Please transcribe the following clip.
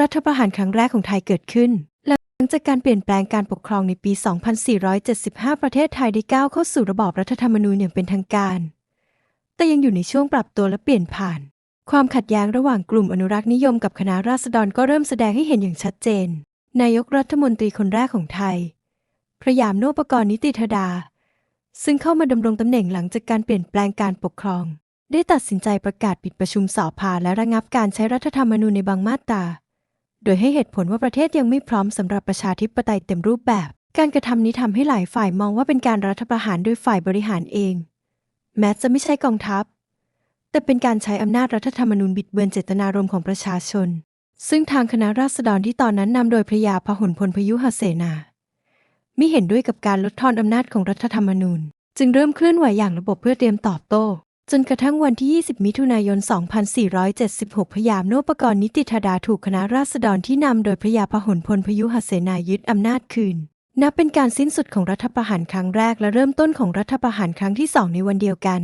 รัฐประหารครั้งแรกของไทยเกิดขึ้น หลังจากการเปลี่ยนแปลงการปกครองในปี 2475 ประเทศไทยได้ก้าวเข้าสู่ระบอบรัฐธรรมนูญอย่างเป็นทางการ แต่ยังอยู่ในช่วงปรับตัวและเปลี่ยนผ่าน ความขัดแย้งระหว่างกลุ่มอนุรักษ์นิยมกับคณะราษฎรก็เริ่มแสดงให้เห็นอย่างชัดเจน นายกรัฐมนตรีคนแรกของไทย พระยามโนปกรณ์นิติธดา ซึ่งเข้ามาดำรงตำแหน่งหลังจากการเปลี่ยนแปลงการปกครอง ได้ตัดสินใจประกาศปิดประชุมสภาและระงับการใช้รัฐธรรมนูญในบางมาตรา โดยให้เหตุผลว่าประเทศยังไม่พร้อมสำหรับประชาธิปไตยเต็มรูปแบบ การกระทำนี้ทำให้หลายฝ่ายมองว่าเป็นการรัฐประหารโดยฝ่ายบริหารเอง แม้จะไม่ใช่กองทัพ แต่เป็นการใช้อำนาจรัฐธรรมนูญบิดเบือนเจตนารมณ์ของประชาชน ซึ่งทางคณะราษฎรที่ตอนนั้นนำโดยพระยาพหลพลพยุหเสนามิเห็นด้วยกับการลดทอนอำนาจของรัฐธรรมนูญ จึงเริ่มเคลื่อนไหวอย่างระบบเพื่อเตรียมตอบโต้ จนกระทั่งวันที่ 20 มิถุนายน 2476 พยามโนปกรณ์นิติธดาถูกคณะราษฎรที่นำโดยพระยาพหลพลพยุหเสนายึดอำนาจคืน นับเป็นการสิ้นสุดของรัฐประหารครั้งแรกและเริ่มต้นของรัฐประหารครั้งที่สองในวันเดียวกัน